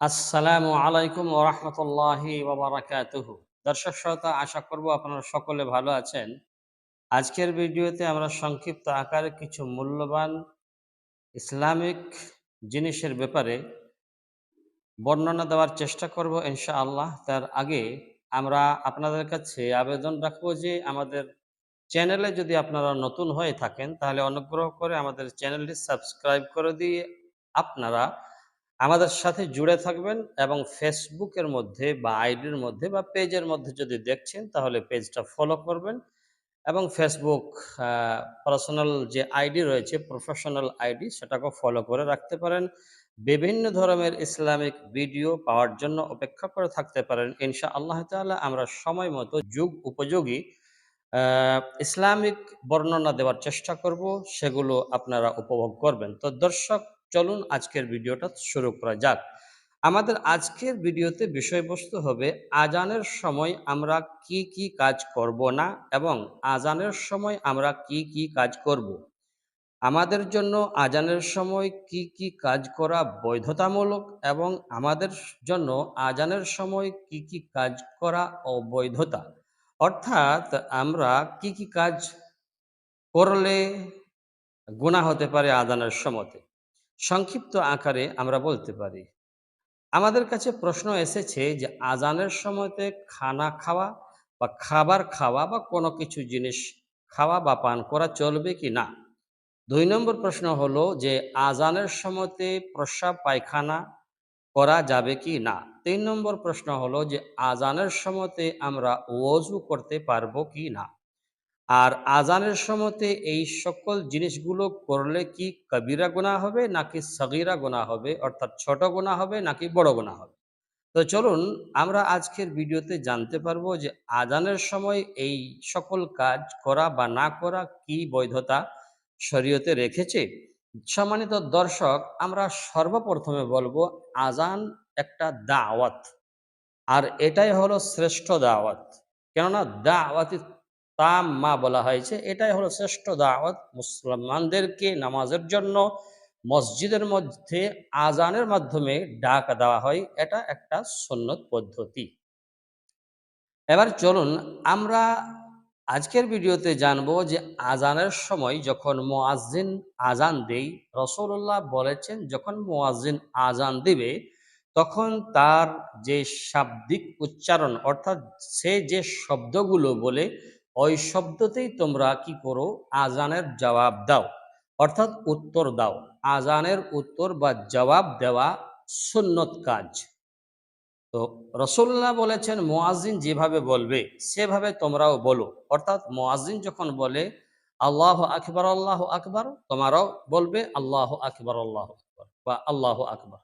আসসালামু আলাইকুম ওরহমতুল্লাহি ওবরাকাতুহ দর্শক শ্রোতা, আশা করব আপনারা সকলে ভালো আছেন। আজকের ভিডিওতে আমরা সংক্ষিপ্ত আকারে কিছু মূল্যবান ইসলামিক জিনিসের ব্যাপারে বর্ণনা দেওয়ার চেষ্টা করব ইনশাআল্লাহ। তার আগে আমরা আপনাদের কাছে আবেদন রাখব যে আমাদের চ্যানেলে যদি আপনারা নতুন হয়ে থাকেন, তাহলে অনুগ্রহ করে আমাদের চ্যানেলটি সাবস্ক্রাইব করে দিয়ে আপনারা আমাদের সাথে জুড়ে থাকবেন এবং ফেসবুকের মধ্যে বা আইডির মধ্যে বা পেজের মধ্যে যদি দেখছেন, তাহলে পেজটা ফলো করবেন এবং ফেসবুক পার্সোনাল যে আইডি রয়েছে প্রফেশনাল আইডি, সেটাকে ফলো করে রাখতে পারেন। বিভিন্ন ধরনের ইসলামিক ভিডিও পাওয়ার জন্য অপেক্ষা করে থাকতে পারেন। ইনশা আল্লাহ তাআলা আমরা সময় মতো যুগ উপযোগী ইসলামিক বর্ণনা দেওয়ার চেষ্টা করব, সেগুলো আপনারা উপভোগ করবেন। তো দর্শক চলুন আজকের ভিডিওটা শুরু করা যাক। আমাদের আজকের ভিডিওতে বিষয়বস্তু হবে, আজানের সময় আমরা কি কি কাজ করব না এবং আজানের সময় আমরা কি কি কাজ করব। আমাদের জন্য আজানের সময় কি কি কাজ করা বৈধতামূলক এবং আমাদের জন্য আজানের সময় কি কি কাজ করা অবৈধতা। অর্থাৎ আমরা কি কি কাজ করলে গুনাহ হতে পারে আজানের সময়তে। সংক্ষিপ্ত আকারে আমরা বলতে পারি। আমাদের কাছে প্রশ্ন এসেছে যে আজানের সময়তে খানা খাওয়া বা খাবার খাওয়া বা কোনো কিছু জিনিস খাওয়া বা পান করা চলবে কি না? দুই নম্বর প্রশ্ন হলো যে আজানের সময়তে প্রস্রাব পায়খানা করা যাবে কি না? তিন নম্বর প্রশ্ন হলো যে আজানের সময়তে আমরা ওযু করতে পারব কি না? আর আজানের সময়তে এই সকল জিনিসগুলো করলে কি কবিরা গোনা হবে, নাকি সগীরা গোনা হবে, অর্থাৎ ছোট গোনা হবে, নাকি বড় গোনা হবে? তো চলুন, আমরা আজকের ভিডিওতে জানতে পারব যে আজানের সময় এই সকল কাজ করা বা না করা কি বৈধতা শরীয়তে রেখেছে? সম্মানিত দর্শক, আমরা সর্বপ্রথমে বলব, আজান একটা দাওয়াত। আর এটাই হলো শ্রেষ্ঠ দাওয়াত। কেননা দাওয়াতি তাম্মা বলা হয়েছে। এটাই হলো শ্রেষ্ঠ দাওয়াত মুসলমানদেরকে নামাজের জন্য। মসজিদের মধ্যে আজানের মাধ্যমে ডাক দেওয়া হয়। এটা একটা সন্ন্যত পদ্ধতি। এবার চলুন আমরা আজকের ভিডিওতে জানব যে আজানের সময় যখন মোয়াজ্জিন আজান দেই রসুল্লাহ বলেছেন যখন মোয়াজ্জিন আজান দিবে, তখন তার যে শাব্দিক উচ্চারণ অর্থাৎ সে যে শব্দগুলো বলে ওই শব্দতেই তোমরা কি করো? আজানের জবাব দাও। অর্থাৎ উত্তর দাও। আজানের উত্তর বা জবাব দেওয়া সুন্নত কাজ। তো রসুল্লাহ বলেছেন মোয়াজিন যেভাবে বলবে, সেভাবে তোমরাও বলো। অর্থাৎ মোয়াজিন যখন বলে, আল্লাহ আকবর আল্লাহ আকবর, তোমারাও বলবে, আল্লাহ আকবর আল্লাহ আকবর বা আল্লাহ আকবর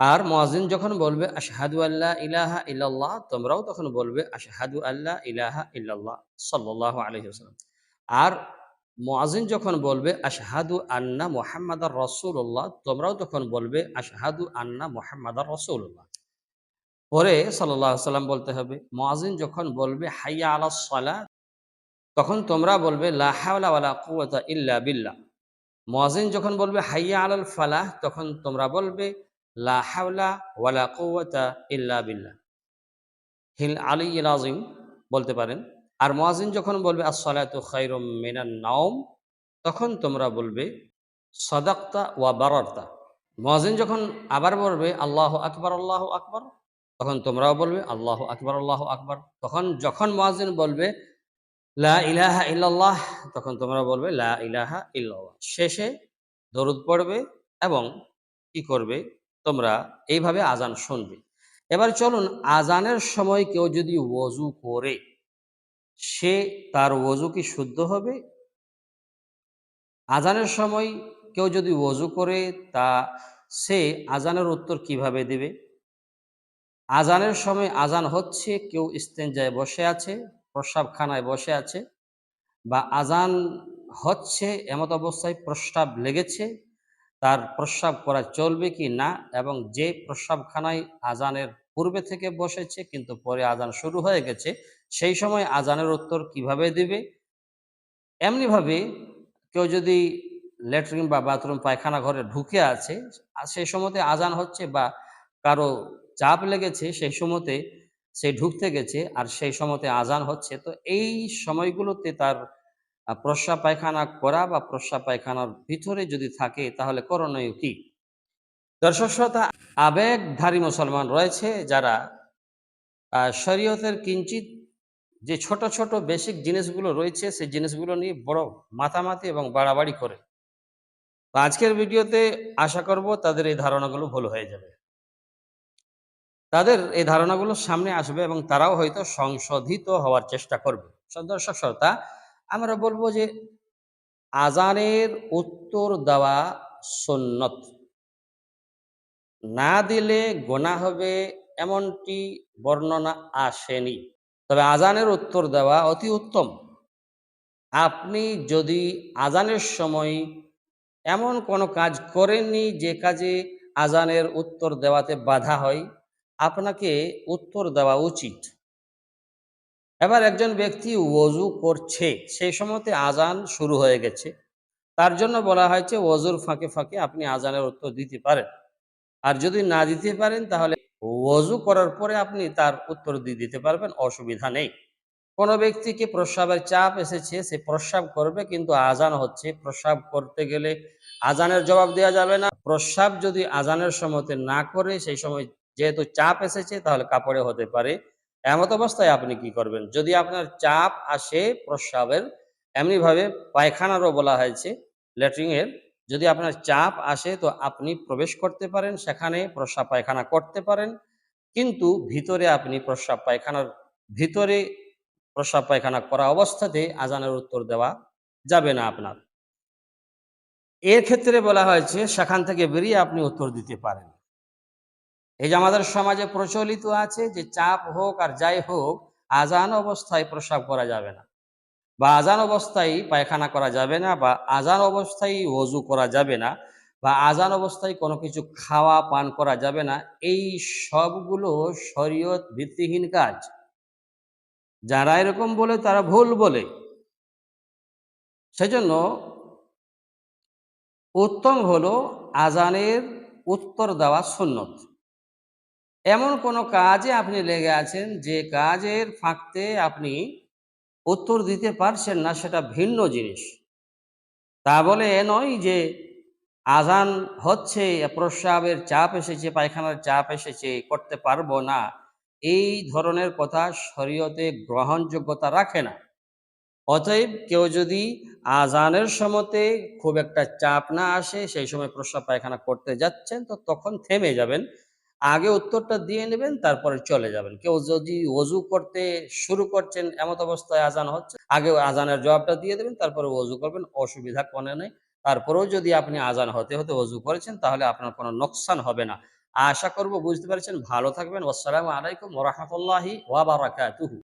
আর মোয়াজিন যখন বলবে, আশহাদু আল্লাহ ইলাহা ইল্লাল্লাহ তোমরাও তখন বলবে, আশহাদু আল্লাহ ইলাহা ইল্লাল্লাহ সাল্লাল্লাহু আলাইহি ওয়াসাল্লাম। আর মোয়াজিন যখন বলবে, আশহাদু আন্না মুহাম্মাদার রাসূলুল্লাহ তোমরাও তখন বলবে, আশহাদু আন্না মুহাম্মাদার রাসূলুল্লাহ পরে আলাইহি সাল্লাম বলতে হবে, মুয়াজ্জিন যখন বলবে, হাইয়া আলাস সালাহ তখন তোমরা বলবে, লা হাওলা ওয়ালা ইল্লা বিল্লাহ মুয়াজ্জিন যখন বলবে, হাইয়া আলাল ফালাহ তখন তোমরা বলবে লা হাওলা ওয়ালা কুওয়াতা ইল্লা বিল্লাহ। হিল আলিয়্যিল আযীম বলতে পারেন। আর মুয়াজ্জিন যখন বলবে, আস-সালাতু খায়রুম মিনান নাওম তখন তোমরা বলবে, সাদাক্তা ওয়া বারারতা মুয়াজ্জিন যখন আবার বলবে, আল্লাহ আকবার আল্লাহ আকবার তখন তোমরাও বলবে, আল্লাহ আকবর আল্লাহ আকবর তখন যখন মোয়াজিন বলবে, লা ইলাহা ইল্লাল্লাহ তখন তোমরা বলবে, লা ইলাহা ইল্লাল্লাহ শেষে দরুদ পড়বে এবং কি করবে? তোমরা এইভাবে আজান শুনবে। এবার চলুন আজানের সময় কেউ যদি ওযু করে, সে তার ওযু কি শুদ্ধ হবে? আজানের সময় কেউ যদি ওযু করে, তা সে আজানের উত্তর কীভাবে দেবে? আজানের সময় আজান হচ্ছে, কেউ ইস্তেঞ্জায় বসে আছে প্রস্রাবখানায় বসে আছে, বা আজান হচ্ছে, এমত অবস্থায় প্রস্রাব লেগেছে তার প্রস্রাব করা চলবে কি না এবং যে প্রস্রাবখানায় আজানের পূর্বে থেকে বসেছে কিন্তু পরে আজান শুরু হয়ে গেছে, সেই সময় আজানের উত্তর কীভাবে দিবে? এমনিভাবে কেউ যদি ল্যাট্রিন বা বাথরুম পায়খানা ঘরে ঢুকে আছে সেই সময়তে আজান হচ্ছে বা কারও চাপ লেগেছে, সেই সময়তে সে ঢুকতে গেছে আর সেই সময়তে আজান হচ্ছে, তো এই সময়গুলোতে তার প্রস্রাব পায়খানা করা বা প্রস্রাব পায়খানার ভিতরে যদি থাকে, তাহলে করণীয় কি? দর্শক শ্রোতা, আবেগধারী মুসলমান রয়েছে যারা শরীয়তের কিঞ্চিত যে ছোট ছোট বেসিক জিনিসগুলো রয়েছে, সেই জিনিসগুলো নিয়ে বড় মাতামাতি এবং বাড়াবাড়ি করে। আজকের ভিডিওতে আশা করব তাদের এই ধারণাগুলো ভুল হয়ে যাবে। তাদের এই ধারণাগুলো সামনে আসবে এবং তারাও হয়তো সংশোধিত হওয়ার চেষ্টা করবে। দর্শক শ্রোতা আমরা বলব যে আজানের উত্তর দেওয়া সুন্নত। না দিলে গোনা হবে এমনটি বর্ণনা আসেনি। তবে আজানের উত্তর দেওয়া অতি উত্তম। আপনি যদি আজানের সময় এমন কোনো কাজ করেননি যে কাজে আজানের উত্তর দেওয়াতে বাধা হয়, আপনাকে উত্তর দেওয়া উচিত। এবার একজন ব্যক্তি ওযু করছে, সেই সময়তে আজান শুরু হয়ে গেছে। তার জন্য বলা হয়েছে ওজুর ফাঁকে ফাঁকে আপনি আজানের উত্তর দিতে পারেন। আর যদি না দিতে পারেন, তাহলে ওযু করার পরে আপনি তার উত্তর দিয়ে দিতে পারবেন, অসুবিধা নেই। কোনো ব্যক্তিকে প্রস্রাবের চাপ এসেছে, সে প্রস্রাব করবে, কিন্তু আজান হচ্ছে। প্রস্রাব করতে গেলে আজানের জবাব দেওয়া যাবে না। প্রস্রাব যদি আজানের সময়তে না করে, সেই সময় যেহেতু চাপ এসেছে, তাহলে কাপড়ে হতে পারে। এমত অবস্থায় আপনি কি করবেন? যদি আপনার চাপ আসে প্রস্রাবের, এমনিভাবে পায়খানারও বলা হয়েছে ল্যাট্রিনের যদি আপনার চাপ আসে তো আপনি প্রবেশ করতে পারেন, সেখানে প্রস্রাব পায়খানা করতে পারেন। কিন্তু ভিতরে আপনি প্রস্রাব পায়খানার, ভিতরে প্রস্রাব পায়খানা করা অবস্থাতে আজানের উত্তর দেওয়া যাবে না আপনার। এর ক্ষেত্রে বলা হয়েছে, সেখান থেকে বেরিয়ে আপনি উত্তর দিতে পারেন। এই যে আমাদের সমাজে প্রচলিত আছে যে চাপ হোক আর যাই হোক, আজান অবস্থায় প্রসাব করা যাবে না। বা আজান অবস্থায় পায়খানা করা যাবে না বা আজান অবস্থায় ওযু করা যাবে না বা আজান অবস্থায় কোনো কিছু খাওয়া, পান করা যাবে না, এই সবগুলো শরীয়ত ভিত্তিহীন কাজ। যারা এরকম বলে তারা ভুল বলে। সেজন্য উত্তম হলো আজানের উত্তর দেওয়া সুন্নত। এমন কোনো কাজে আপনি লেগে আছেন যে কাজের ফাঁকতে আপনি উত্তর দিতে পারছেন না, সেটা ভিন্ন জিনিস। তা বলে এ নয় যে আজান হচ্ছে, প্রস্রাবের চাপ এসেছে, পায়খানার চাপ এসেছে, করতে পারব না। এই ধরনের কথা শরীয়তে গ্রহণযোগ্যতা রাখে না। অতএব কেউ যদি আজানের সময়তে খুব একটা চাপ না আসে, সেই সময় প্রস্রাব পায়খানা করতে যাচ্ছেন, তো তখন থেমে যাবেন। আগে উত্তরটা দিয়ে নেবেন, তারপরে চলে যাবেন। কেউ যদি অজু করতে শুরু করছেন, এমত অবস্থায় আজান হচ্ছে, আগে আজানের জবাবটা দিয়ে দেবেন, তারপরে অজু করবেন, অসুবিধা কোনো নেই। তারপরেও যদি আপনি আজান হতে হতে অজু করেছেন, তাহলে আপনার কোনো নোকসান হবে না। আশা করব বুঝতে পারছেন। ভালো থাকবেন। আসসালামু আলাইকুম রহমতুল্লাহি ওয়াবারাকাতুহু ওয়া বারাকাতুহু।